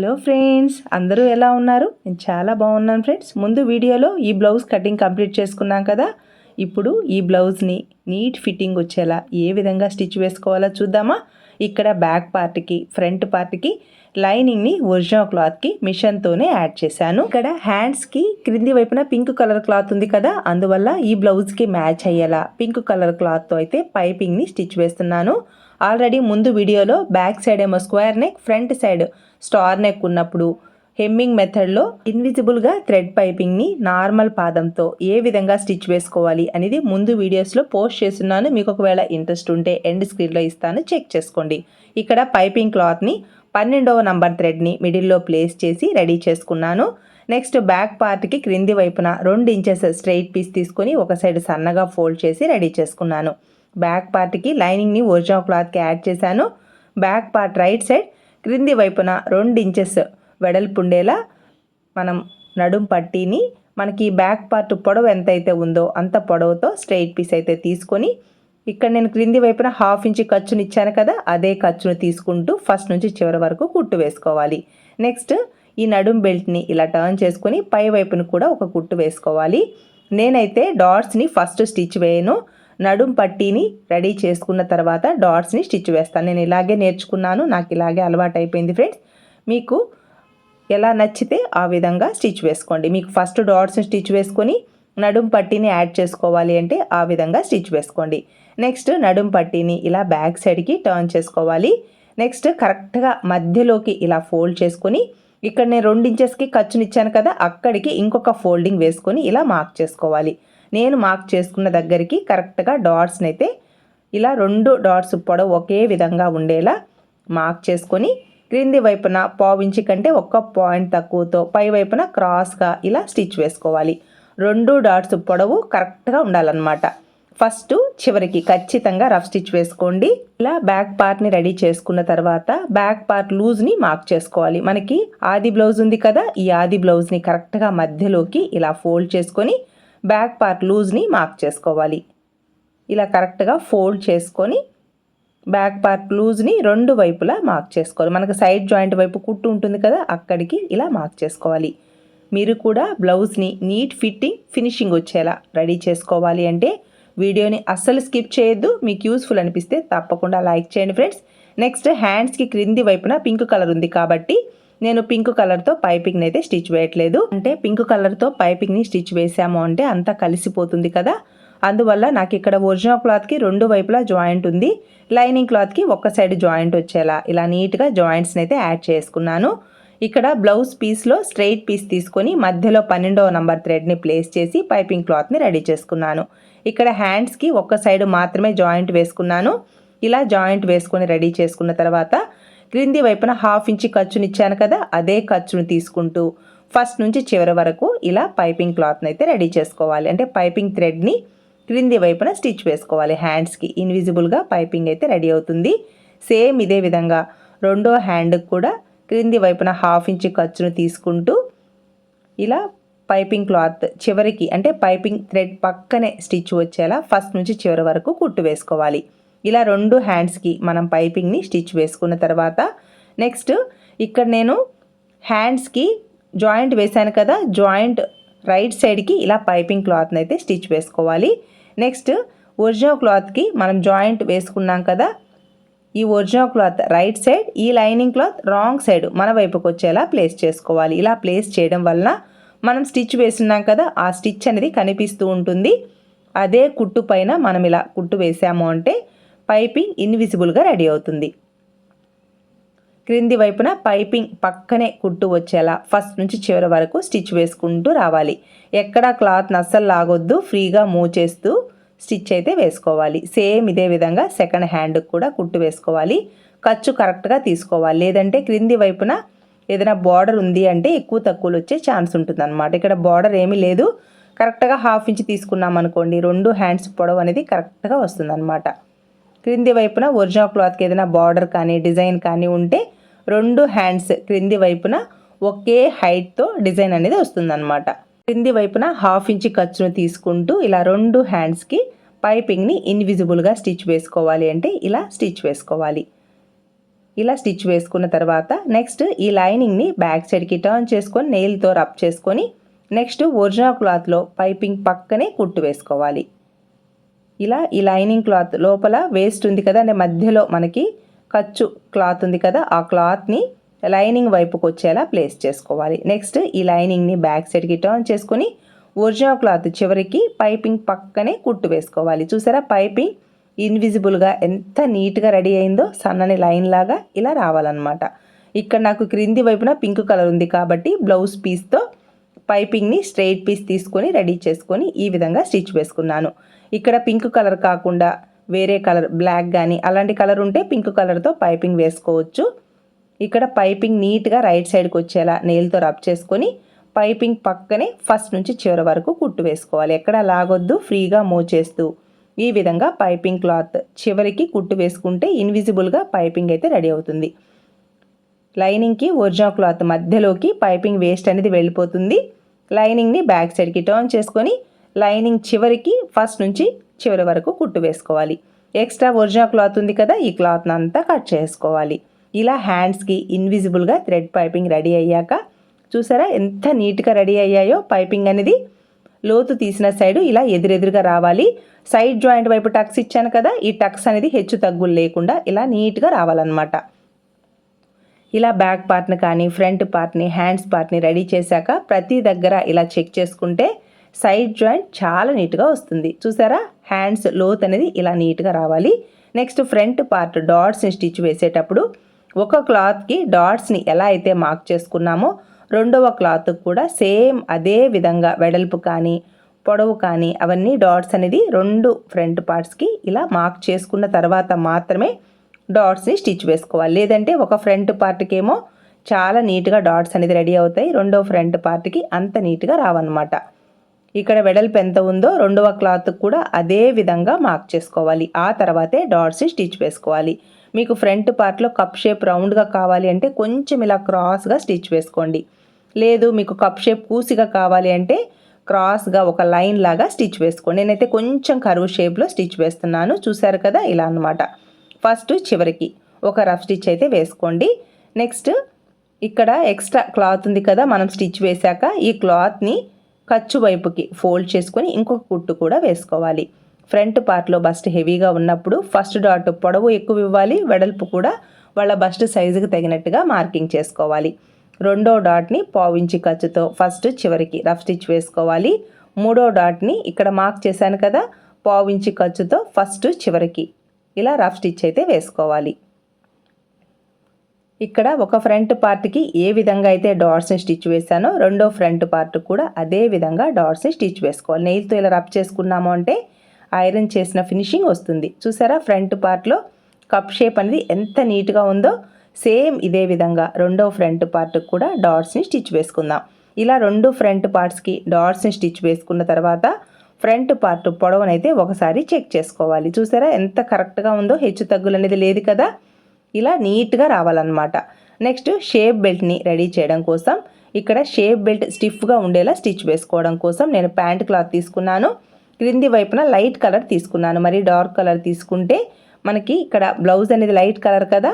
Hello friends అందరూ ఎలా ఉన్నారు? నేను చాలా బాగున్నాను ఫ్రెండ్స్. ముందు వీడియోలో ఈ బ్లౌజ్ కటింగ్ కంప్లీట్ చేసుకున్నాం కదా? ఇప్పుడు ఈ బ్లౌజ్ని నీట్ ఫిట్టింగ్ వచ్చేలా ఏ విధంగా స్టిచ్ వేసుకోవాలో చూద్దామా? ఇక్కడ బ్యాక్ పార్ట్కి ఫ్రంట్ పార్ట్కి లైనింగ్ని ఒరిజినల్ క్లాత్కి మిషన్తోనే యాడ్ చేశాను. ఇక్కడ హ్యాండ్స్కి క్రింది వైపున పింక్ కలర్ క్లాత్ ఉంది కదా? అందువల్ల ఈ బ్లౌజ్కి మ్యాచ్ అయ్యేలా పింక్ కలర్ క్లాత్తో అయితే పైపింగ్ని స్టిచ్ వేస్తున్నాను. ఆల్రెడీ ముందు వీడియోలో బ్యాక్ సైడ్ ఏమో square neck front side star neck ఉన్నప్పుడు హెమ్మింగ్ మెథడ్లో ఇన్విజిబుల్గా థ్రెడ్ పైపింగ్ని నార్మల్ పాదంతో ఏ విధంగా స్టిచ్ వేసుకోవాలి అనేది ముందు వీడియోస్లో పోస్ట్ చేస్తున్నాను. మీకు ఒకవేళ ఇంట్రెస్ట్ ఉంటే ఎండ్ స్క్రీన్లో ఇస్తాను. చెక్ చేసుకోండి. ఇక్కడ పైపింగ్ క్లాత్ని పన్నెండవ నంబర్ థ్రెడ్ని మిడిల్లో ప్లేస్ చేసి రెడీ చేసుకున్నాను. నెక్స్ట్ బ్యాక్ పార్ట్కి క్రింది వైపున రెండు ఇంచెస్ స్ట్రెయిట్ పీస్ తీసుకొని ఒక సైడ్ సన్నగా ఫోల్డ్ చేసి రెడీ చేసుకున్నాను. బ్యాక్ పార్ట్కి లైనింగ్ని ఒరిజినల్ క్లాత్కి యాడ్ చేశాను. బ్యాక్ పార్ట్ రైట్ సైడ్ క్రింది వైపున రెండు ఇంచెస్ వెడల్పు ఉండేలా మనం నడుం పట్టీని మనకి బ్యాక్ పార్ట్ పొడవు ఎంతైతే ఉందో అంత పొడవుతో స్ట్రైట్ పీస్ అయితే తీసుకొని ఇక్కడ నేను క్రింది వైపున హాఫ్ ఇంచ్ ఖర్చుని ఇచ్చాను కదా అదే ఖర్చును తీసుకుంటూ ఫస్ట్ నుంచి చివరి వరకు కుట్టు వేసుకోవాలి. నెక్స్ట్ ఈ నడుం బెల్ట్ని ఇలా టర్న్ చేసుకొని పై వైపును కూడా ఒక కుట్టు వేసుకోవాలి. నేనైతే డాట్స్ని ఫస్ట్ స్టిచ్ వేయను. నడుం పట్టీని రెడీ చేసుకున్న తర్వాత డాట్స్ని స్టిచ్ వేస్తాను. నేను ఇలాగే నేర్చుకున్నాను. నాకు ఇలాగే అలవాటు అయిపోయింది ఫ్రెండ్స్. మీకు ఎలా నచ్చితే ఆ విధంగా స్టిచ్ వేసుకోండి. మీకు ఫస్ట్ డాట్స్ని స్టిచ్ వేసుకొని నడుం పట్టీని యాడ్ చేసుకోవాలి అంటే ఆ విధంగా స్టిచ్ వేసుకోండి. నెక్స్ట్ నడుం పట్టీని ఇలా బ్యాక్ సైడ్కి టర్న్ చేసుకోవాలి. నెక్స్ట్ కరెక్ట్గా మధ్యలోకి ఇలా ఫోల్డ్ చేసుకొని ఇక్కడ నేను రెండు ఇంచెస్కి ఖర్చునిచ్చాను కదా అక్కడికి ఇంకొక ఫోల్డింగ్ వేసుకొని ఇలా మార్క్ చేసుకోవాలి. నేను మార్క్ చేసుకున్న దగ్గరికి కరెక్ట్గా డాట్స్ని అయితే ఇలా రెండు డాట్స్ పొడవు ఒకే విధంగా ఉండేలా మార్క్ చేసుకొని క్రింది వైపున పావించి కంటే ఒక్క పాయింట్ తక్కువతో పై వైపున క్రాస్గా ఇలా స్టిచ్ వేసుకోవాలి. రెండు డాట్స్ పొడవు కరెక్ట్గా ఉండాలన్నమాట. ఫస్ట్ చివరికి ఖచ్చితంగా రఫ్ స్టిచ్ వేసుకోండి. ఇలా బ్యాక్ పార్ట్ని రెడీ చేసుకున్న తర్వాత బ్యాక్ పార్ట్ లూజ్ని మార్క్ చేసుకోవాలి. మనకి ఆది బ్లౌజ్ ఉంది కదా ఈ ఆది బ్లౌజ్ని కరెక్ట్గా మధ్యలోకి ఇలా ఫోల్డ్ చేసుకొని బ్యాక్ పార్ట్ లూజ్ని మార్క్ చేసుకోవాలి. ఇలా కరెక్ట్గా ఫోల్డ్ చేసుకొని బ్యాక్ పార్ట్ లూజ్ని రెండు వైపులా మార్క్ చేసుకోవాలి. మనకు సైడ్ జాయింట్ వైపు కుట్టు ఉంటుంది కదా అక్కడికి ఇలా మార్క్ చేసుకోవాలి. మీరు కూడా బ్లౌజ్ని నీట్ ఫిట్టింగ్ ఫినిషింగ్ వచ్చేలా రెడీ చేసుకోవాలి అంటే వీడియోని అస్సలు స్కిప్ చేయొద్దు. మీకు యూస్ఫుల్ అనిపిస్తే తప్పకుండా లైక్ చేయండి ఫ్రెండ్స్. నెక్స్ట్ హ్యాండ్స్కి క్రింది వైపున పింక్ కలర్ ఉంది కాబట్టి నేను పింక్ కలర్తో పైపింగ్ అయితే స్టిచ్ వేయట్లేదు. అంటే పింక్ కలర్తో పైపింగ్ని స్టిచ్ వేసాము అంటే అంతా కలిసిపోతుంది కదా. అందువల్ల నాకు ఇక్కడ ఒరిజినల్ క్లాత్కి రెండు వైపులా జాయింట్ ఉంది. లైనింగ్ క్లాత్కి ఒక్క సైడ్ జాయింట్ వచ్చేలా ఇలా నీట్గా జాయింట్స్ని అయితే యాడ్ చేసుకున్నాను. ఇక్కడ బ్లౌజ్ పీస్లో స్ట్రెయిట్ పీస్ తీసుకొని మధ్యలో పన్నెండవ నంబర్ థ్రెడ్ని ప్లేస్ చేసి పైపింగ్ క్లాత్ని రెడీ చేసుకున్నాను. ఇక్కడ హ్యాండ్స్కి ఒక్క సైడ్ మాత్రమే జాయింట్ వేసుకున్నాను. ఇలా జాయింట్ వేసుకొని రెడీ చేసుకున్న తర్వాత క్రింది వైపున హాఫ్ ఇంచ్ ఖర్చునిచ్చాను కదా అదే ఖర్చును తీసుకుంటూ ఫస్ట్ నుంచి చివరి వరకు ఇలా పైపింగ్ క్లాత్ని అయితే రెడీ చేసుకోవాలి. అంటే పైపింగ్ థ్రెడ్ని క్రింది వైపున స్టిచ్ వేసుకోవాలి హ్యాండ్స్కి. ఇన్విజిబుల్గా పైపింగ్ అయితే రెడీ అవుతుంది. సేమ్ ఇదే విధంగా రెండో హ్యాండ్కి కూడా క్రింది వైపున హాఫ్ ఇంచ్ ఖర్చును తీసుకుంటూ ఇలా పైపింగ్ క్లాత్ చివరికి అంటే పైపింగ్ థ్రెడ్ పక్కనే స్టిచ్ వచ్చేలా ఫస్ట్ నుంచి చివరి వరకు కుట్టు వేసుకోవాలి. ఇలా రెండు హ్యాండ్స్కి మనం పైపింగ్ని స్టిచ్ వేసుకున్న తర్వాత నెక్స్ట్ ఇక్కడ నేను హ్యాండ్స్కి జాయింట్ వేశాను కదా జాయింట్ రైట్ సైడ్కి ఇలా పైపింగ్ క్లాత్ని అయితే స్టిచ్ వేసుకోవాలి. నెక్స్ట్ ఒరిజినల్ క్లాత్కి మనం జాయింట్ వేసుకున్నాం కదా ఈ ఒరిజినల్ క్లాత్ రైట్ సైడ్ ఈ లైనింగ్ క్లాత్ రాంగ్ సైడ్ మన వైపుకి వచ్చేలా ప్లేస్ చేసుకోవాలి. ఇలా ప్లేస్ చేయడం వలన మనం స్టిచ్ వేసున్నాం కదా ఆ స్టిచ్ అనేది కనిపిస్తూ ఉంటుంది. అదే కుట్టు పైన మనం ఇలా కుట్టు వేసాము అంటే పైపింగ్ ఇన్విజిబుల్గా రెడీ అవుతుంది. క్రింది వైపున పైపింగ్ పక్కనే కుట్టు వచ్చేలా ఫస్ట్ నుంచి చివరి వరకు స్టిచ్ వేసుకుంటూ రావాలి. ఎక్కడా క్లాత్ నస్సలు లాగొద్దు ఫ్రీగా మూవ్ చేస్తూ స్టిచ్ అయితే వేసుకోవాలి. సేమ్ ఇదే విధంగా సెకండ్ హ్యాండ్కి కూడా కుట్టు వేసుకోవాలి. ఖర్చు కరెక్ట్గా తీసుకోవాలి. లేదంటే క్రింది వైపున ఏదైనా బార్డర్ ఉంది అంటే ఎక్కువ తక్కువలు వచ్చే ఛాన్స్ ఉంటుందన్నమాట. ఇక్కడ బార్డర్ ఏమీ లేదు. కరెక్ట్గా హాఫ్ ఇంచ్ తీసుకున్నాం అనుకోండి రెండు హ్యాండ్స్ పొడవు అనేది కరెక్ట్గా వస్తుందన్నమాట. క్రింది వైపున ఒరిజినల్ క్లాత్కి ఏదైనా బార్డర్ కానీ డిజైన్ కానీ ఉంటే రెండు హ్యాండ్స్ క్రింది వైపున ఒకే హైట్తో డిజైన్ అనేది వస్తుందన్నమాట. క్రింది వైపున హాఫ్ ఇంచ్ ఖర్చును తీసుకుంటూ ఇలా రెండు హ్యాండ్స్కి పైపింగ్ని ఇన్విజిబుల్గా స్టిచ్ వేసుకోవాలి అంటే ఇలా స్టిచ్ వేసుకోవాలి. ఇలా స్టిచ్ వేసుకున్న తర్వాత నెక్స్ట్ ఈ లైనింగ్ని బ్యాక్ సైడ్కి టర్న్ చేసుకొని నెయిల్తో రబ్ చేసుకొని నెక్స్ట్ ఒరిజినల్ క్లాత్లో పైపింగ్ పక్కనే కుట్టు వేసుకోవాలి. ఇలా ఈ లైనింగ్ క్లాత్ లోపల వేస్ట్ ఉంది కదా అంటే మధ్యలో మనకి ఖర్చు క్లాత్ ఉంది కదా ఆ క్లాత్ని లైనింగ్ వైపుకి వచ్చేలా ప్లేస్ చేసుకోవాలి. నెక్స్ట్ ఈ లైనింగ్ని బ్యాక్ సైడ్కి టర్న్ చేసుకొని ఒరిజినల్ క్లాత్ చివరికి పైపింగ్ పక్కనే కుట్టు వేసుకోవాలి. చూసారా పైపింగ్ ఇన్విజిబుల్గా ఎంత నీట్గా రెడీ అయిందో సన్నని లైన్ లాగా ఇలా రావాలన్నమాట. ఇక్కడ నాకు క్రింది వైపున పింక్ కలర్ ఉంది కాబట్టి బ్లౌజ్ పీస్తో పైపింగ్ని స్ట్రెయిట్ పీస్ తీసుకొని రెడీ చేసుకొని ఈ విధంగా స్టిచ్ వేసుకున్నాను. ఇక్కడ పింక్ కలర్ కాకుండా వేరే కలర్ బ్లాక్ కానీ అలాంటి కలర్ ఉంటే పింక్ కలర్తో పైపింగ్ వేసుకోవచ్చు. ఇక్కడ పైపింగ్ నీట్గా రైట్ సైడ్కి వచ్చేలా నెయిల్తో రబ్ చేసుకొని పైపింగ్ పక్కనే ఫస్ట్ నుంచి చివరి వరకు కుట్టు వేసుకోవాలి. ఎక్కడ లాగొద్దు ఫ్రీగా మూవ్ చేస్తూ. ఈ విధంగా పైపింగ్ క్లాత్ చివరికి కుట్టు వేసుకుంటే ఇన్విజిబుల్గా పైపింగ్ అయితే రెడీ అవుతుంది. లైనింగ్కి ఒరిజినల్ క్లాత్ మధ్యలోకి పైపింగ్ వేస్ట్ అనేది వెళ్ళిపోతుంది. లైనింగ్ని బ్యాక్ సైడ్కి టర్న్ చేసుకొని లైనింగ్ చివరికి ఫస్ట్ నుంచి చివరి వరకు కుట్టు వేసుకోవాలి. ఎక్స్ట్రా ఒరిజినల్ క్లాత్ ఉంది కదా ఈ క్లాత్ని అంతా కట్ చేసుకోవాలి. ఇలా హ్యాండ్స్కి ఇన్విజిబుల్గా థ్రెడ్ పైపింగ్ రెడీ అయ్యాక చూసారా ఎంత నీట్గా రెడీ అయ్యాయో పైపింగ్ అనేది. లోతు తీసిన సైడు ఇలా ఎదురెదురుగా రావాలి. సైడ్ జాయింట్ వైపు టక్స్ ఇచ్చాను కదా ఈ టక్స్ అనేది హెచ్చు తగ్గులు లేకుండా ఇలా నీట్గా రావాలన్నమాట. ఇలా బ్యాక్ పార్ట్ని కానీ ఫ్రంట్ పార్ట్ని హ్యాండ్స్ పార్ట్ని రెడీ చేశాక ప్రతి దగ్గర ఇలా చెక్ చేసుకుంటే సైడ్ జాయింట్ చాలా నీట్గా వస్తుంది. చూసారా? హ్యాండ్స్ లోత్ అనేది ఇలా నీట్గా రావాలి. నెక్స్ట్ ఫ్రంట్ పార్ట్ డాట్స్ని స్టిచ్ వేసేటప్పుడు ఒక క్లాత్కి డాట్స్ని ఎలా అయితే మార్క్ చేసుకున్నామో రెండవ క్లాత్ కూడా సేమ్ అదే విధంగా వెడల్పు కానీ పొడవు కానీ అవన్నీ డాట్స్ అనేది రెండు ఫ్రంట్ పార్ట్స్కి ఇలా మార్క్ చేసుకున్న తర్వాత మాత్రమే డాట్స్ని స్టిచ్ వేసుకోవాలి. లేదంటే ఒక ఫ్రంట్ పార్ట్కేమో చాలా నీట్గా డాట్స్ అనేది రెడీ అవుతాయి. రెండవ ఫ్రంట్ పార్ట్కి అంత నీట్గా రావన్నమాట. ఇక్కడ వెడల్పు ఎంత ఉందో రెండవ క్లాత్ కూడా అదే విధంగా మార్క్ చేసుకోవాలి. ఆ తర్వాతే డాట్స్ స్టిచ్ వేసుకోవాలి. మీకు ఫ్రంట్ పార్ట్లో కప్ షేప్ రౌండ్గా కావాలి అంటే కొంచెం ఇలా క్రాస్గా స్టిచ్ వేసుకోండి. లేదు మీకు కప్ షేప్ కూసిగా కావాలి అంటే క్రాస్గా ఒక లైన్ లాగా స్టిచ్ వేసుకోండి. నేనైతే కొంచెం కరువు షేప్లో స్టిచ్ వేస్తున్నాను. చూసారు కదా? ఇలా అనమాట ఫస్ట్ చివరికి ఒక రఫ్ స్టిచ్ అయితే వేసుకోండి. నెక్స్ట్ ఇక్కడ ఎక్స్ట్రా క్లాత్ ఉంది కదా? మనం స్టిచ్ వేశాక ఈ క్లాత్ని ఖర్చు వైపుకి ఫోల్డ్ చేసుకొని ఇంకొక కుట్టు కూడా వేసుకోవాలి. ఫ్రంట్ పార్ట్లో బస్ట్ హెవీగా ఉన్నప్పుడు ఫస్ట్ డాట్ పొడవు ఎక్కువ ఇవ్వాలి వెడల్పు కూడా వాళ్ళ బస్ట్ సైజుకి తగినట్టుగా మార్కింగ్ చేసుకోవాలి. రెండో డాట్ని పావించి ఖర్చుతో ఫస్ట్ చివరికి రఫ్ స్టిచ్ వేసుకోవాలి. మూడో డాట్ని ఇక్కడ మార్క్ చేశాను కదా పావించి ఖర్చుతో ఫస్ట్ చివరికి ఇలా రఫ్ స్టిచ్ అయితే వేసుకోవాలి. ఇక్కడ ఒక ఫ్రంట్ పార్ట్కి ఏ విధంగా అయితే డాట్స్ని స్టిచ్ వేసానో రెండో ఫ్రంట్ పార్ట్ కూడా అదే విధంగా డాట్స్ని స్టిచ్ వేసుకోవాలి. నెయిల్తో ఇలా రబ్ చేసుకున్నాము అంటే ఐరన్ చేసిన ఫినిషింగ్ వస్తుంది. చూసారా ఫ్రంట్ పార్ట్లో కప్ షేప్ అనేది ఎంత నీట్గా ఉందో సేమ్ ఇదే విధంగా రెండో ఫ్రంట్ పార్ట్ కూడా డాట్స్ని స్టిచ్ వేసుకుందాం. ఇలా రెండు ఫ్రంట్ పార్ట్స్కి డాట్స్ని స్టిచ్ వేసుకున్న తర్వాత ఫ్రంట్ పార్ట్ పొడవునైతే ఒకసారి చెక్ చేసుకోవాలి. చూసారా ఎంత కరెక్ట్గా ఉందో హెచ్చు తగ్గులు అనేది లేదు కదా? ఇలా నీట్గా రావాలన్నమాట. నెక్స్ట్ షేప్ బెల్ట్ని రెడీ చేయడం కోసం ఇక్కడ షేప్ బెల్ట్ స్టిఫ్గా ఉండేలా స్టిచ్ వేసుకోవడం కోసం నేను ప్యాంట్ క్లాత్ తీసుకున్నాను. క్రింది వైపున లైట్ కలర్ తీసుకున్నాను. మరి డార్క్ కలర్ తీసుకుంటే మనకి ఇక్కడ బ్లౌజ్ అనేది లైట్ కలర్ కదా?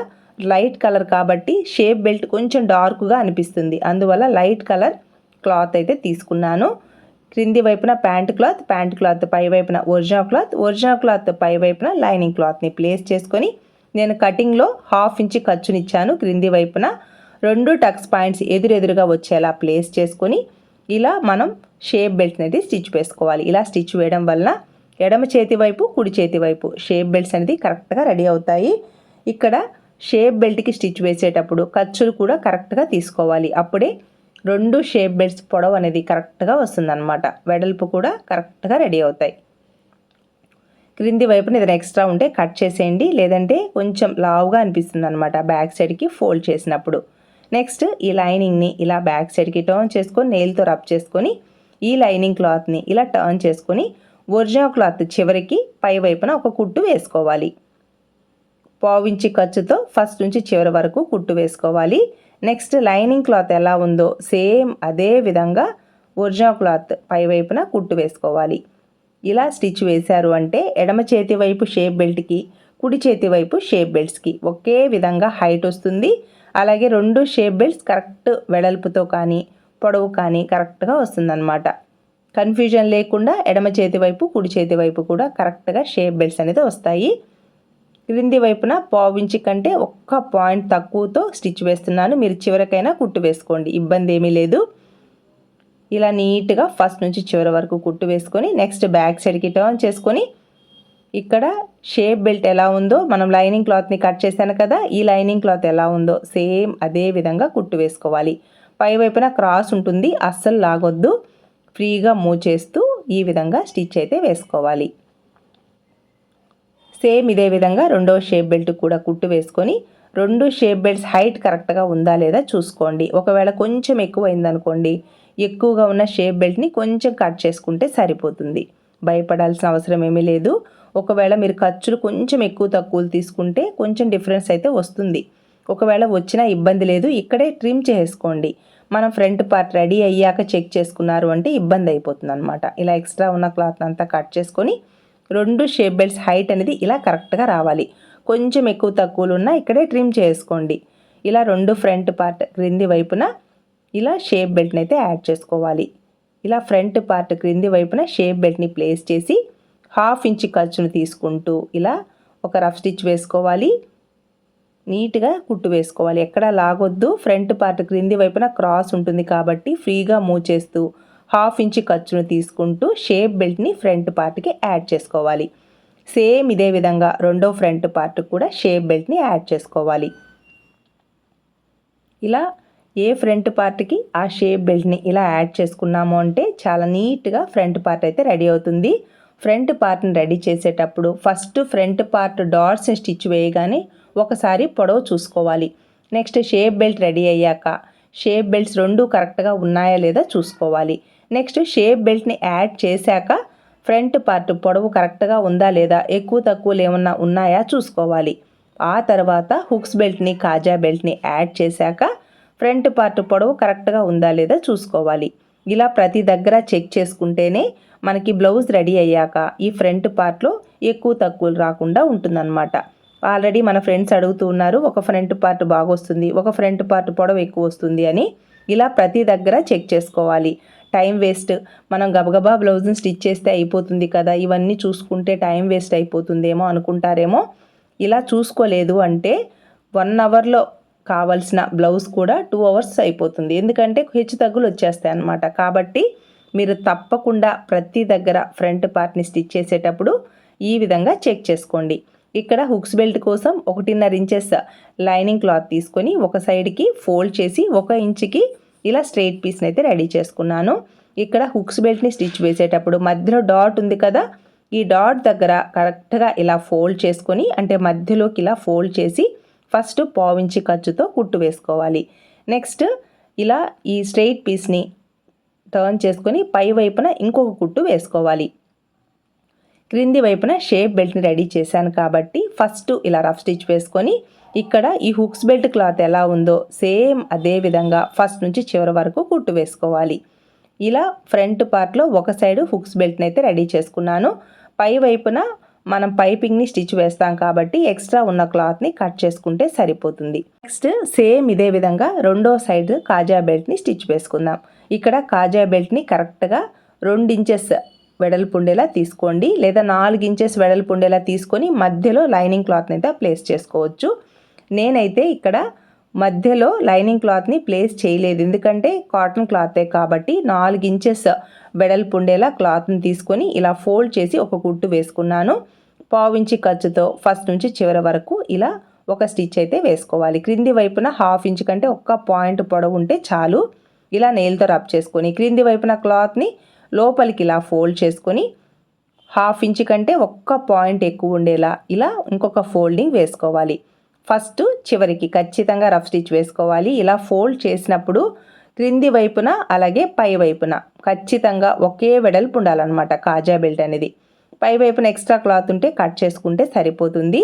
లైట్ కలర్ కాబట్టి షేప్ బెల్ట్ కొంచెం డార్క్గా అనిపిస్తుంది. అందువల్ల లైట్ కలర్ క్లాత్ అయితే తీసుకున్నాను. క్రింది వైపున ప్యాంట్ క్లాత్ ప్యాంట్ క్లాత్ పై వైపున ఒరిజినల్ క్లాత్ ఒరిజినల్ క్లాత్ పై వైపున లైనింగ్ క్లాత్ని ప్లేస్ చేసుకొని నేను కటింగ్లో హాఫ్ ఇంచ్ ఖర్చునిచ్చాను క్రింది వైపున. రెండు టక్స్ పాయింట్స్ ఎదురెదురుగా వచ్చేలా ప్లేస్ చేసుకొని ఇలా మనం షేప్ బెల్ట్ అనేది స్టిచ్ వేసుకోవాలి ఇలా స్టిచ్ వేయడం వలన ఎడమ చేతి వైపు కుడి చేతి వైపు షేప్ బెల్ట్స్ అనేది కరెక్ట్గా రెడీ అవుతాయి. ఇక్కడ షేప్ బెల్ట్కి స్టిచ్ వేసేటప్పుడు ఖర్చులు కూడా కరెక్ట్గా తీసుకోవాలి. అప్పుడే రెండు షేప్ బెల్ట్స్ పొడవు అనేది కరెక్ట్గా వస్తుందన్నమాట. వెడల్పు కూడా కరెక్ట్గా రెడీ అవుతాయి. క్రింది వైపున ఏదైనా ఎక్స్ట్రా ఉంటే కట్ చేసేయండి. లేదంటే కొంచెం లావుగా అనిపిస్తుంది అనమాట బ్యాక్ సైడ్కి ఫోల్డ్ చేసినప్పుడు. నెక్స్ట్ ఈ లైనింగ్ని ఇలా బ్యాక్ సైడ్కి టర్న్ చేసుకొని నెయిల్తో రబ్ చేసుకొని ఈ లైనింగ్ క్లాత్ని ఇలా టర్న్ చేసుకొని ఒరిజినల్ క్లాత్ చివరికి పై వైపున ఒక కుట్టు వేసుకోవాలి. పావించి ఖర్చుతో ఫస్ట్ నుంచి చివరి వరకు కుట్టు వేసుకోవాలి. నెక్స్ట్ లైనింగ్ క్లాత్ ఎలా ఉందో సేమ్ అదే విధంగా ఒరిజినల్ క్లాత్ పై వైపున కుట్టు వేసుకోవాలి. ఇలా స్టిచ్ వేశారు అంటే ఎడమ చేతి వైపు షేప్ బెల్ట్కి కుడి చేతి వైపు షేప్ బెల్ట్స్కి. ఒకే విధంగా హైట్ వస్తుంది. అలాగే రెండు షేప్ బెల్ట్స్ కరెక్ట్ వెడల్పుతో కానీ పొడవు కానీ కరెక్ట్గా వస్తుందన్నమాట. కన్ఫ్యూజన్ లేకుండా ఎడమ చేతి వైపు కుడి చేతి వైపు కూడా కరెక్ట్గా షేప్ బెల్ట్స్ అనేది వస్తాయి. క్రింది వైపున పావించి కంటే ఒక్క పాయింట్ తక్కువతో స్టిచ్ వేస్తున్నాను. మీరు చివరికైనా కుట్టు వేసుకోండి. ఇబ్బంది ఏమీ లేదు. ఇలా నీట్గా ఫస్ట్ నుంచి చివరి వరకు కుట్టు వేసుకొని నెక్స్ట్ బ్యాక్ సైడ్కి టర్న్ చేసుకొని ఇక్కడ షేప్ బెల్ట్ ఎలా ఉందో మనం లైనింగ్ క్లాత్ని కట్ చేశాను కదా ఈ లైనింగ్ క్లాత్ ఎలా ఉందో సేమ్ అదే విధంగా కుట్టు వేసుకోవాలి. పై వైపున క్రాస్ ఉంటుంది అస్సలు లాగొద్దు. ఫ్రీగా మూవ్ చేస్తూ ఈ విధంగా స్టిచ్ అయితే వేసుకోవాలి. సేమ్ ఇదే విధంగా రెండో షేప్ బెల్ట్ కూడా కుట్టు వేసుకొని రెండు షేప్ బెల్ట్స్ హైట్ కరెక్ట్గా ఉందా లేదా చూసుకోండి. ఒకవేళ కొంచెం ఎక్కువ అయిందనుకోండి ఎక్కువగా ఉన్న షేప్ బెల్ట్ని కొంచెం కట్ చేసుకుంటే సరిపోతుంది. భయపడాల్సిన అవసరం ఏమీ లేదు. ఒకవేళ మీరు ఖర్చులు కొంచెం ఎక్కువ తక్కువలు తీసుకుంటే కొంచెం డిఫరెన్స్ అయితే వస్తుంది. ఒకవేళ వచ్చినా ఇబ్బంది లేదు ఇక్కడే ట్రిమ్ చేసుకోండి. మనం ఫ్రంట్ పార్ట్ రెడీ అయ్యాక చెక్ చేసుకున్నారు అంటే ఇబ్బంది అయిపోతుంది అనమాట ఇలా ఎక్స్ట్రా ఉన్న క్లాత్ అంతా కట్ చేసుకొని రెండు షేప్ బెల్ట్స్ హైట్ అనేది ఇలా కరెక్ట్గా రావాలి. కొంచెం ఎక్కువ తక్కువలు ఉన్నా ఇక్కడే ట్రిమ్ చేసుకోండి. ఇలా రెండు ఫ్రంట్ పార్ట్ క్రింది వైపున ఇలా షేప్ బెల్ట్ని అయితే యాడ్ చేసుకోవాలి. ఇలా ఫ్రంట్ పార్ట్ క్రింది వైపున షేప్ బెల్ట్ని ప్లేస్ చేసి హాఫ్ ఇంచ్ ఖర్చును తీసుకుంటూ ఇలా ఒక రఫ్ స్టిచ్ వేసుకోవాలి. నీట్గా కుట్టు వేసుకోవాలి. ఎక్కడ లాగొద్దు. ఫ్రంట్ పార్ట్ క్రింది వైపున క్రాస్ ఉంటుంది కాబట్టి ఫ్రీగా మూవ్ చేస్తూ హాఫ్ ఇంచ్ ఖర్చును తీసుకుంటూ షేప్ బెల్ట్ని ఫ్రంట్ పార్ట్కి యాడ్ చేసుకోవాలి. సేమ్ ఇదే విధంగా రెండో ఫ్రంట్ పార్ట్ కూడా షేప్ బెల్ట్ని యాడ్ చేసుకోవాలి. ఇలా ఏ ఫ్రంట్ పార్ట్కి ఆ షేప్ బెల్ట్ని ఇలా యాడ్ చేసుకున్నాము అంటే చాలా నీట్గా ఫ్రంట్ పార్ట్ అయితే రెడీ అవుతుంది. ఫ్రంట్ పార్ట్ని రెడీ చేసేటప్పుడు first front part dots stitch వేయగానే ఒకసారి పొడవు చూసుకోవాలి. నెక్స్ట్ షేప్ బెల్ట్ రెడీ అయ్యాక షేప్ బెల్ట్స్ రెండు కరెక్ట్గా ఉన్నాయా లేదా చూసుకోవాలి. నెక్స్ట్ షేప్ బెల్ట్ని యాడ్ చేశాక ఫ్రంట్ పార్ట్ పొడవు కరెక్ట్గా ఉందా లేదా ఎక్కువ తక్కువలు ఏమన్నా ఉన్నాయా చూసుకోవాలి. ఆ తర్వాత హుక్స్ బెల్ట్ని కాజా బెల్ట్ని యాడ్ చేశాక ఫ్రంట్ పార్ట్ పొడవు కరెక్ట్గా ఉందా లేదా చూసుకోవాలి. ఇలా ప్రతి దగ్గర చెక్ చేసుకుంటేనే మనకి బ్లౌజ్ రెడీ అయ్యాక ఈ ఫ్రంట్ పార్ట్లో ఎక్కువ తక్కువలు రాకుండా ఉంటుందన్నమాట. ఆల్రెడీ మన ఫ్రెండ్స్ అడుగుతూ ఉన్నారు ఒక ఫ్రంట్ పార్ట్ బాగా వస్తుంది ఒక ఫ్రంట్ పార్ట్ పొడవు ఎక్కువ వస్తుంది అని. ఇలా ప్రతి దగ్గర చెక్ చేసుకోవాలి. టైం వేస్ట్ మనం గబగబా బ్లౌజ్ని స్టిచ్ చేస్తే అయిపోతుంది కదా ఇవన్నీ చూసుకుంటే టైం వేస్ట్ అయిపోతుందేమో అనుకుంటారేమో. ఇలా చూసుకోలేదు అంటే వన్ అవర్లో కావలసిన బ్లౌజ్ కూడా టూ అవర్స్ అయిపోతుంది. ఎందుకంటే హెచ్చు తగ్గులు వచ్చేస్తాయి అన్నమాట. కాబట్టి మీరు తప్పకుండా ప్రతి దగ్గర ఫ్రంట్ పార్ట్ని స్టిచ్ చేసేటప్పుడు ఈ విధంగా చెక్ చేసుకోండి. ఇక్కడ హుక్స్ బెల్ట్ కోసం ఒకటిన్నర ఇంచెస్ లైనింగ్ క్లాత్ తీసుకొని ఒక సైడ్కి ఫోల్డ్ చేసి ఒక ఇంచుకి ఇలా స్ట్రెయిట్ పీస్ని అయితే రెడీ చేసుకున్నాను. ఇక్కడ హుక్స్ బెల్ట్ని స్టిచ్ వేసేటప్పుడు మధ్యలో డాట్ ఉంది కదా ఈ డాట్ దగ్గర కరెక్ట్గా ఇలా ఫోల్డ్ చేసుకొని అంటే మధ్యలోకి ఇలా ఫోల్డ్ చేసి ఫస్ట్ పావించి ఖర్చుతో కుట్టు వేసుకోవాలి. నెక్స్ట్ ఇలా ఈ స్ట్రెయిట్ పీస్ని టర్న్ చేసుకొని పై వైపున ఇంకొక కుట్టు వేసుకోవాలి. క్రింది వైపున షేప్ బెల్ట్ని రెడీ చేశాను కాబట్టి ఫస్ట్ ఇలా రఫ్ స్టిచ్ వేసుకొని ఇక్కడ ఈ హుక్స్ బెల్ట్ క్లాత్ ఎలా ఉందో సేమ్ అదే విధంగా ఫస్ట్ నుంచి చివరి వరకు కుట్టు వేసుకోవాలి. ఇలా ఫ్రంట్ పార్ట్లో ఒక సైడ్ హుక్స్ బెల్ట్ని అయితే రెడీ చేసుకున్నాను. పై వైపున మనం పైపింగ్ని స్టిచ్ వేస్తాం కాబట్టి ఎక్స్ట్రా ఉన్న క్లాత్ని కట్ చేసుకుంటే సరిపోతుంది. నెక్స్ట్ సేమ్ ఇదే విధంగా రెండో సైడ్ కాజా బెల్ట్ని స్టిచ్ వేసుకుందాం. ఇక్కడ కాజా బెల్ట్ని కరెక్ట్గా రెండు ఇంచెస్ వెడల్పు ఉండేలా తీసుకోండి లేదా నాలుగు ఇంచెస్ వెడల్పు ఉండేలా తీసుకొని మధ్యలో లైనింగ్ క్లాత్ని అయితే ప్లేస్ చేసుకోవచ్చు. నేనైతే ఇక్కడ మధ్యలో లైనింగ్ క్లాత్ని ప్లేస్ చేయలేదు. ఎందుకంటే కాటన్ క్లాతే కాబట్టి నాలుగు ఇంచెస్ వెడల్పు ఉండేలా క్లాత్ని తీసుకొని ఇలా ఫోల్డ్ చేసి ఒక కుట్టు వేసుకున్నాను. పావించి ఖర్చుతో ఫస్ట్ నుంచి చివరి వరకు ఇలా ఒక స్టిచ్ అయితే వేసుకోవాలి. క్రింది వైపున హాఫ్ ఇంచ్ కంటే ఒక్క పాయింట్ పొడవు ఉంటే చాలు. ఇలా నెయిల్తో రబ్ చేసుకొని క్రింది వైపున క్లాత్ని లోపలికి ఇలా ఫోల్డ్ చేసుకొని హాఫ్ ఇంచ్ కంటే ఒక్క పాయింట్ ఎక్కువ ఉండేలా ఇలా ఇంకొక ఫోల్డింగ్ వేసుకోవాలి. ఫస్ట్ చివరికి ఖచ్చితంగా రఫ్ స్టిచ్ వేసుకోవాలి. ఇలా ఫోల్డ్ చేసినప్పుడు క్రింది వైపున అలాగే పై వైపున. ఖచ్చితంగా ఒకే వెడల్పు ఉండాలన్నమాట కాజా బెల్ట్ అనేది. పై వైపున ఎక్స్ట్రా క్లాత్ ఉంటే కట్ చేసుకుంటే సరిపోతుంది.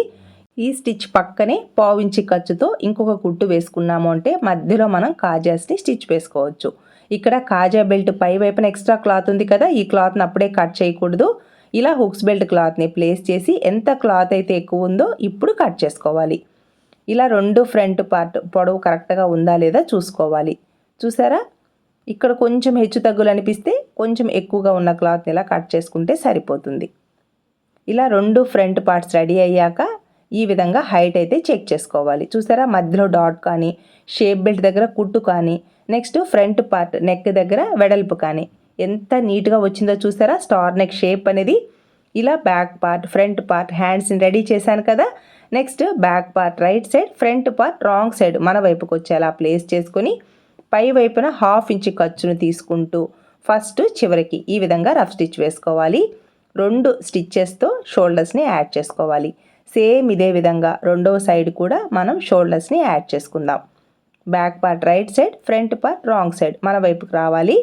ఈ స్టిచ్ పక్కనే పావించి ఖర్చుతో ఇంకొక కుట్టు వేసుకున్నాము అంటే మధ్యలో మనం కాజాస్ని స్టిచ్ వేసుకోవచ్చు. ఇక్కడ కాజా బెల్ట్ పై వైపున ఎక్స్ట్రా క్లాత్ ఉంది కదా ఈ క్లాత్ని అప్పుడే కట్ చేయకూడదు. ఇలా హుక్స్ బెల్ట్ క్లాత్ని ప్లేస్ చేసి ఎంత క్లాత్ అయితే ఎక్కువ ఉందో ఇప్పుడు కట్ చేసుకోవాలి. ఇలా రెండు ఫ్రంట్ పార్ట్ పొడవు కరెక్ట్గా ఉందా లేదా చూసుకోవాలి. చూసారా? ఇక్కడ కొంచెం హెచ్చు తగ్గులు అనిపిస్తే కొంచెం ఎక్కువగా ఉన్న క్లాత్ని ఇలా కట్ చేసుకుంటే సరిపోతుంది. ఇలా రెండు ఫ్రంట్ పార్ట్స్ రెడీ అయ్యాక ఈ విధంగా హైట్ అయితే చెక్ చేసుకోవాలి. చూసారా? మధ్యలో డాట్ కానీ షేప్ బెల్ట్ దగ్గర కుట్టు కానీ నెక్స్ట్ ఫ్రంట్ పార్ట్ నెక్ దగ్గర వెడల్పు కానీ. ఎంత నీట్గా వచ్చిందో చూసారా? స్టార్ నెక్ షేప్ అనేది. ఇలా బ్యాక్ పార్ట్ ఫ్రంట్ పార్ట్ హ్యాండ్స్ని రెడీ చేశాను కదా. Next back part right side front part wrong side మన వైపుకి వచ్చేలా ప్లేస్ చేసుకొని పై వైపున హాఫ్ ఇంచ్ ఖర్చును తీసుకుంటూ ఫస్ట్ చివరికి ఈ విధంగా రఫ్ స్టిచ్ వేసుకోవాలి. రెండు స్టిచ్చెస్తో షోల్డర్స్ని యాడ్ చేసుకోవాలి. సేమ్ ఇదే విధంగా రెండవ సైడ్ కూడా మనం షోల్డర్స్ని యాడ్ చేసుకుందాం. Back part right side front part wrong side మన వైపుకి రావాలి.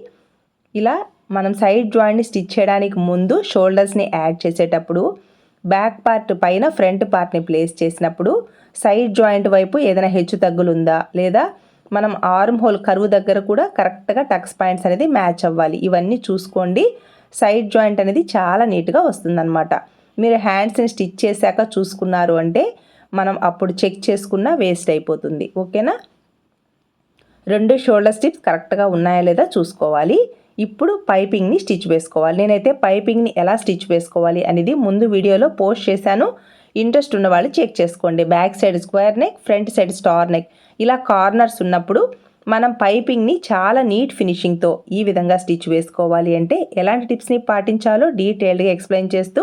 ఇలా మనం సైడ్ జాయింట్ని స్టిచ్ చేయడానికి ముందు షోల్డర్స్ని యాడ్ చేసేటప్పుడు బ్యాక్ పార్ట్ పైన ఫ్రంట్ పార్ట్ని ప్లేస్ చేసినప్పుడు సైడ్ జాయింట్ వైపు ఏదైనా హెచ్చు తగ్గులుందా లేదా మనం ఆర్మ్ హోల్ కరువు దగ్గర కూడా కరెక్ట్గా టక్స్ పాయింట్స్ అనేది మ్యాచ్ అవ్వాలి. ఇవన్నీ చూసుకోండి. సైడ్ జాయింట్ అనేది చాలా నీట్గా వస్తుందన్నమాట. మీరు హ్యాండ్స్ని స్టిచ్ చేశాక చూసుకున్నారు అంటే మనం అప్పుడు చెక్ చేసుకున్న వేస్ట్ అయిపోతుంది. ఓకేనా? రెండు షోల్డర్ స్టిప్స్ కరెక్ట్గా ఉన్నాయా లేదా చూసుకోవాలి. ఇప్పుడు పైపింగ్ని స్టిచ్ వేసుకోవాలి. నేనైతే పైపింగ్ని ఎలా స్టిచ్ వేసుకోవాలి అనేది ముందు వీడియోలో పోస్ట్ చేశాను. ఇంట్రెస్ట్ ఉన్న వాళ్ళు చెక్ చేసుకోండి. Back side square neck front side star neck. ఇలా కార్నర్స్ ఉన్నప్పుడు మనం పైపింగ్ని చాలా నీట్ ఫినిషింగ్తో ఈ విధంగా స్టిచ్ వేసుకోవాలి అంటే ఎలాంటి టిప్స్ని పాటించాలో డీటెయిల్డ్గా ఎక్స్ప్లెయిన్ చేస్తూ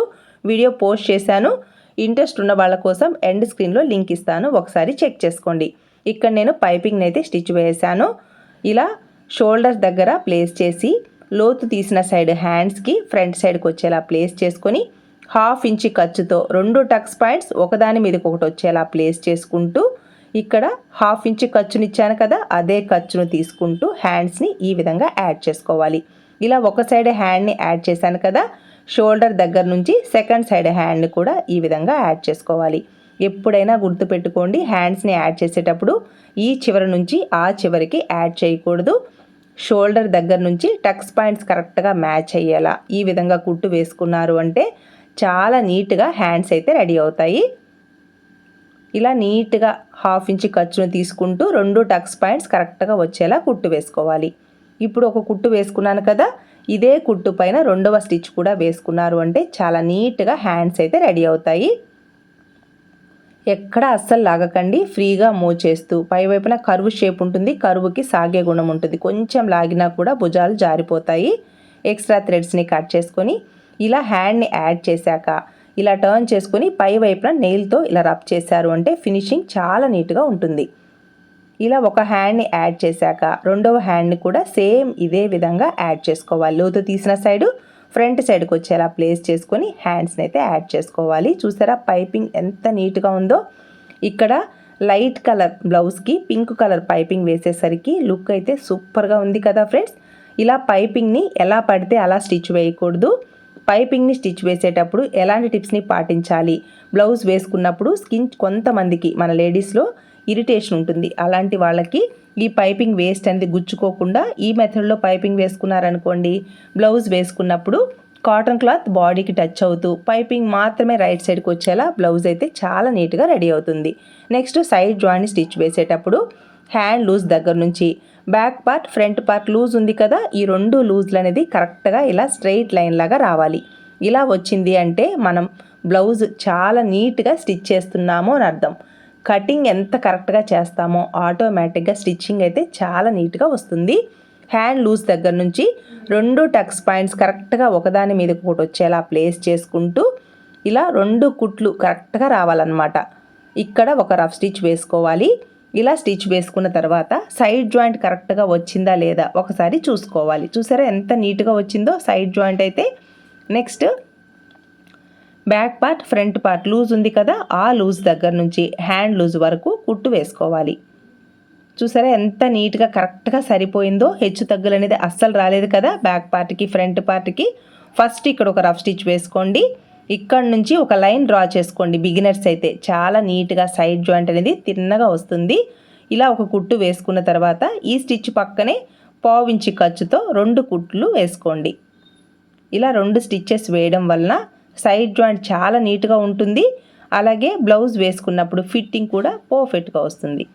వీడియో పోస్ట్ చేశాను. ఇంట్రెస్ట్ ఉన్న వాళ్ళ కోసం ఎండ్ స్క్రీన్లో లింక్ ఇస్తాను. ఒకసారి చెక్ చేసుకోండి. ఇక్కడ నేను పైపింగ్ని అయితే స్టిచ్ వేసాను ఇలా షోల్డర్స్ దగ్గర ప్లేస్ చేసి లోతు తీసిన సైడ్ హ్యాండ్స్కి ఫ్రంట్ సైడ్కి వచ్చేలా ప్లేస్ చేసుకొని హాఫ్ ఇంచి ఖర్చుతో రెండు టక్స్ పాయింట్స్ ఒకదాని మీదకి ఒకటి వచ్చేలా ప్లేస్ చేసుకుంటూ ఇక్కడ హాఫ్ ఇంచి ఖర్చునిచ్చాను కదా అదే ఖర్చును తీసుకుంటూ హ్యాండ్స్ని ఈ విధంగా యాడ్ చేసుకోవాలి. ఇలా ఒక సైడ్ హ్యాండ్ని యాడ్ చేశాను కదా షోల్డర్ దగ్గర నుంచి సెకండ్ సైడ్ హ్యాండ్ని కూడా ఈ విధంగా యాడ్ చేసుకోవాలి. ఎప్పుడైనా గుర్తుపెట్టుకోండి హ్యాండ్స్ని యాడ్ చేసేటప్పుడు ఈ చివరి నుంచి ఆ చివరికి యాడ్ చేయకూడదు. షోల్డర్ దగ్గర నుంచి టక్స్ పాయింట్స్ కరెక్ట్గా మ్యాచ్ అయ్యేలా ఈ విధంగా కుట్టు వేసుకున్నారు అంటే చాలా నీట్గా హ్యాండ్స్ అయితే రెడీ అవుతాయి. ఇలా నీట్గా హాఫ్ ఇంచ్ ఖర్చును తీసుకుంటూ రెండు టక్స్ పాయింట్స్ కరెక్ట్గా వచ్చేలా కుట్టు వేసుకోవాలి. ఇప్పుడు ఒక కుట్టు వేసుకున్నాను కదా ఇదే కుట్టు పైన రెండవ స్టిచ్ కూడా వేసుకున్నారు అంటే చాలా నీట్గా హ్యాండ్స్ అయితే రెడీ అవుతాయి. ఎక్కడ అస్సలు లాగకండి ఫ్రీగా మూవ్ చేస్తూ. పైవైపున కరువు షేప్ ఉంటుంది కరువుకి సాగే గుణం ఉంటుంది. కొంచెం లాగినా కూడా భుజాలు జారిపోతాయి. ఎక్స్ట్రా థ్రెడ్స్ని కట్ చేసుకొని ఇలా హ్యాండ్ని యాడ్ చేశాక ఇలా టర్న్ చేసుకొని పై వైపున నెయిల్తో ఇలా రబ్ చేశారు అంటే ఫినిషింగ్ చాలా నీట్గా ఉంటుంది. ఇలా ఒక హ్యాండ్ని యాడ్ చేశాక రెండవ హ్యాండ్ని కూడా సేమ్ ఇదే విధంగా యాడ్ చేసుకోవాలి. లోతు తీసిన సైడు ఫ్రంట్ సైడ్కి వచ్చేలా ప్లేస్ చేసుకొని హ్యాండ్స్ని అయితే యాడ్ చేసుకోవాలి. చూసారా పైపింగ్ ఎంత నీట్గా ఉందో? ఇక్కడ లైట్ కలర్ బ్లౌజ్కి పింక్ కలర్ పైపింగ్ వేసేసరికి లుక్ అయితే సూపర్గా ఉంది కదా ఫ్రెండ్స్ ఇలా పైపింగ్ని ఎలా పడితే అలా స్టిచ్ వేయకూడదు. పైపింగ్ని స్టిచ్ వేసేటప్పుడు ఎలాంటి టిప్స్ని పాటించాలి? బ్లౌజ్ వేసుకున్నప్పుడు స్కిన్ కొంతమందికి మన లేడీస్లో ఇరిటేషన్ ఉంటుంది. అలాంటి వాళ్ళకి ఈ పైపింగ్ వేస్ట్ అనేది గుచ్చుకోకుండా ఈ మెథడ్లో పైపింగ్ వేసుకున్నారనుకోండి బ్లౌజ్ వేసుకున్నప్పుడు కాటన్ క్లాత్ బాడీకి టచ్ అవుతూ పైపింగ్ మాత్రమే రైట్ సైడ్కి వచ్చేలా బ్లౌజ్ అయితే చాలా నీట్గా రెడీ అవుతుంది. నెక్స్ట్ సైడ్ జాయింట్ స్టిచ్ వేసేటప్పుడు హ్యాండ్ లూజ్ దగ్గర నుంచి back part front part loose ఉంది కదా ఈ రెండు లూజ్లు అనేది కరెక్ట్గా ఇలా స్ట్రైట్ లైన్ లాగా రావాలి. ఇలా వచ్చింది అంటే మనం బ్లౌజ్ చాలా నీట్గా స్టిచ్ చేస్తున్నాము అని అర్థం. కటింగ్ ఎంత కరెక్ట్గా చేస్తామో ఆటోమేటిక్గా స్టిచ్చింగ్ అయితే చాలా నీట్గా వస్తుంది. హ్యాండ్ లూజ్ దగ్గర నుంచి రెండు టక్స్ పాయింట్స్ కరెక్ట్గా ఒకదాని మీద ఒకటి వచ్చేలా ప్లేస్ చేసుకుంటూ ఇలా రెండు కుట్లు కరెక్ట్గా రావాలన్నమాట. ఇక్కడ ఒక రఫ్ స్టిచ్ వేసుకోవాలి. ఇలా స్టిచ్ వేసుకున్న తర్వాత సైడ్ జాయింట్ కరెక్ట్గా వచ్చిందా లేదా ఒకసారి చూసుకోవాలి. చూసారా ఎంత నీట్గా వచ్చిందో? సైడ్ జాయింట్ అయితే next back part front part loose ఉంది కదా ఆ లూజ్ దగ్గర నుంచి హ్యాండ్ లూజ్ వరకు కుట్టు వేసుకోవాలి. చూసారా ఎంత నీట్గా కరెక్ట్గా సరిపోయిందో? హెచ్చు తగ్గులు అనేది అస్సలు రాలేదు కదా బ్యాక్ పార్ట్కి ఫ్రంట్ పార్ట్కి. ఫస్ట్ ఇక్కడ ఒక రఫ్ స్టిచ్ వేసుకోండి. ఇక్కడ నుంచి ఒక లైన్ డ్రా చేసుకోండి. బిగినర్స్ అయితే చాలా నీట్గా సైడ్ జాయింట్ అనేది తిన్నగా వస్తుంది. ఇలా ఒక కుట్టు వేసుకున్న తర్వాత ఈ స్టిచ్ పక్కనే పావించి ఖర్చుతో రెండు కుట్లు వేసుకోండి. ఇలా రెండు స్టిచ్చెస్ వేయడం వలన సైడ్ జాయింట్ చాలా నీట్గా ఉంటుంది. అలాగే బ్లౌజ్ వేసుకున్నప్పుడు ఫిట్టింగ్ కూడా పర్ఫెక్ట్గా వస్తుంది.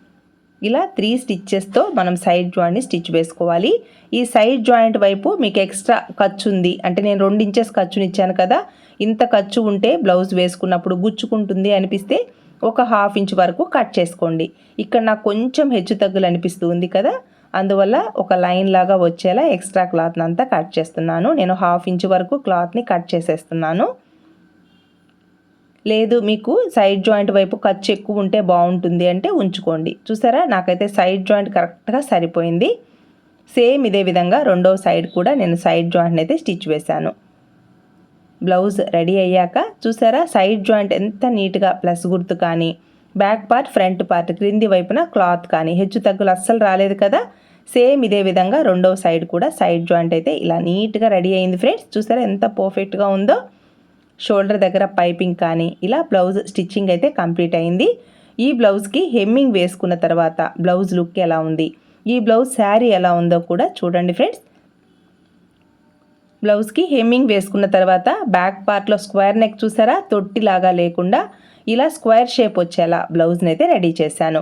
ఇలా త్రీ స్టిచ్చెస్తో మనం సైడ్ జాయింట్ని స్టిచ్ వేసుకోవాలి. ఈ సైడ్ జాయింట్ వైపు మీకు ఎక్స్ట్రా ఖర్చు ఉంది. అంటే నేను రెండు ఇంచెస్ ఖర్చుని ఇచ్చాను కదా ఇంత ఖర్చు ఉంటే బ్లౌజ్ వేసుకున్నప్పుడు గుచ్చుకుంటుంది అనిపిస్తే ఒక హాఫ్ ఇంచ్ వరకు కట్ చేసుకోండి. ఇక్కడ నాకు కొంచెం హెచ్చు తగ్గులు అనిపిస్తుంది కదా అందువల్ల ఒక లైన్ లాగా వచ్చేలా ఎక్స్ట్రా క్లాత్ని అంతా కట్ చేస్తున్నాను. నేను హాఫ్ ఇంచ్ వరకు క్లాత్ని కట్ చేసేస్తున్నాను. లేదు మీకు సైడ్ జాయింట్ వైపు ఖర్చు ఎక్కువ ఉంటే బాగుంటుంది అంటే ఉంచుకోండి. చూసారా? నాకైతే సైడ్ జాయింట్ కరెక్ట్గా సరిపోయింది. సేమ్ ఇదే విధంగా రెండవ సైడ్ కూడా నేను సైడ్ జాయింట్ని అయితే స్టిచ్ వేశాను. బ్లౌజ్ రెడీ అయ్యాక చూసారా? సైడ్ జాయింట్ ఎంత నీట్గా ప్లస్ గుర్తు కానీ బ్యాక్ పార్ట్ ఫ్రంట్ పార్ట్ క్రింది వైపున క్లాత్ కానీ హెచ్చు తగ్గులు అస్సలు రాలేదు కదా? సేమ్ ఇదే విధంగా రెండవ సైడ్ కూడా సైడ్ జాయింట్ అయితే ఇలా నీట్గా రెడీ అయింది ఫ్రెండ్స్ చూసారా ఎంత పర్ఫెక్ట్గా ఉందో? షోల్డర్ దగ్గర పైపింగ్ కానీ ఇలా బ్లౌజ్ స్టిచ్చింగ్ అయితే కంప్లీట్ అయింది. ఈ బ్లౌజ్కి హెమ్మింగ్ వేసుకున్న తర్వాత బ్లౌజ్ లుక్ ఎలా ఉంది? ఈ బ్లౌజ్ శారీ ఎలా ఉందో కూడా చూడండి ఫ్రెండ్స్. బ్లౌజ్కి హెమ్మింగ్ వేసుకున్న తర్వాత బ్యాక్ పార్ట్లో స్క్వేర్ నెక్ చూసారా? తొట్టిలాగా లేకుండా ఇలా స్క్వేర్ షేప్ వచ్చేలా బ్లౌజ్ని అయితే రెడీ చేశాను.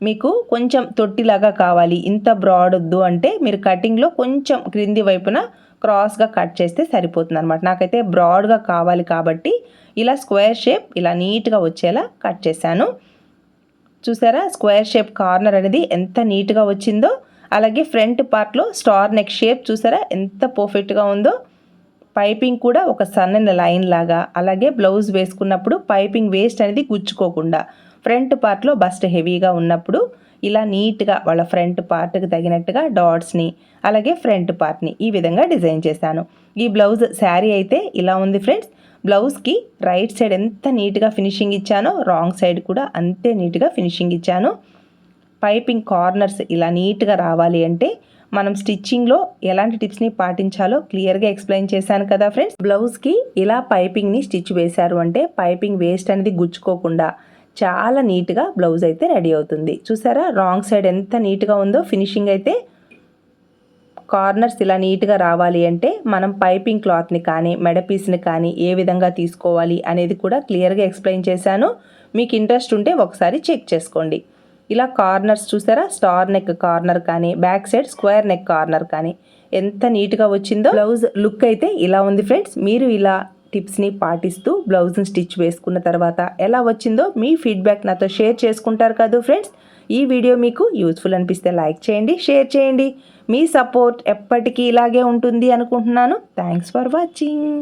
మీకు కొంచెం తొట్టిలాగా కావాలి ఇంత బ్రాడ్ వద్దు అంటే మీరు కటింగ్లో కొంచెం క్రింది వైపున క్రాస్గా కట్ చేస్తే సరిపోతుంది అనమాట నాకైతే బ్రాడ్గా కావాలి కాబట్టి ఇలా స్క్వేర్ షేప్ ఇలా నీట్గా వచ్చేలా కట్ చేశాను. చూసారా? స్క్వేర్ షేప్ కార్నర్ అనేది ఎంత నీట్గా వచ్చిందో అలాగే ఫ్రంట్ పార్ట్లో స్టార్ నెక్ షేప్ చూసారా? ఎంత పర్ఫెక్ట్గా ఉందో. పైపింగ్ కూడా ఒక సన్నని లైన్ లాగా అలాగే బ్లౌజ్ వేసుకున్నప్పుడు పైపింగ్ వేస్ట్ అనేది గుచ్చుకోకుండా ఫ్రంట్ పార్ట్లో బస్ట్ హెవీగా ఉన్నప్పుడు ఇలా నీట్గా వాళ్ళ ఫ్రంట్ పార్ట్కి తగినట్టుగా డాట్స్ని అలాగే ఫ్రంట్ పార్ట్ని ఈ విధంగా డిజైన్ చేశాను. ఈ బ్లౌజ్ శారీ అయితే ఇలా ఉంది ఫ్రెండ్స్. బ్లౌజ్కి రైట్ సైడ్ ఎంత నీట్గా ఫినిషింగ్ ఇచ్చానో రాంగ్ సైడ్ కూడా అంతే నీట్గా ఫినిషింగ్ ఇచ్చాను. పైపింగ్ కార్నర్స్ ఇలా నీట్గా రావాలి అంటే మనం స్టిచ్చింగ్లో ఎలాంటి టిప్స్ని పాటించాలో క్లియర్గా ఎక్స్ప్లెయిన్ చేశాను కదా ఫ్రెండ్స్. బ్లౌజ్కి ఇలా పైపింగ్ని స్టిచ్ వేశారు అంటే పైపింగ్ వేస్ట్ అనేది గుచ్చుకోకుండా చాలా నీట్గా బ్లౌజ్ అయితే రెడీ అవుతుంది. చూసారా? రాంగ్ సైడ్ ఎంత నీట్గా ఉందో ఫినిషింగ్ అయితే కార్నర్స్ ఇలా నీట్గా రావాలి అంటే మనం పైపింగ్ క్లాత్ని కానీ మెడపీస్ని కానీ ఏ విధంగా తీసుకోవాలి అనేది కూడా క్లియర్గా ఎక్స్ప్లెయిన్ చేశాను. మీకు ఇంట్రెస్ట్ ఉంటే ఒకసారి చెక్ చేసుకోండి. ఇలా కార్నర్స్ చూసారా? స్టార్ నెక్ కార్నర్ కానీ back side square neck corner కానీ ఎంత నీట్గా వచ్చిందో బ్లౌజ్ లుక్ అయితే ఇలా ఉంది ఫ్రెండ్స్. మీరు ఇలా టిప్స్ని పాటిస్తూ బ్లౌజ్ని స్టిచ్ వేసుకున్న తర్వాత ఎలా వచ్చిందో మీ ఫీడ్బ్యాక్ నాతో షేర్ చేసుకుంటారు కదా ఫ్రెండ్స్? ఈ వీడియో మీకు యూస్ఫుల్ అనిపిస్తే లైక్ చేయండి షేర్ చేయండి. మీ సపోర్ట్ ఎప్పటికీ ఇలాగే ఉంటుంది అనుకుంటున్నాను. Thanks for watching.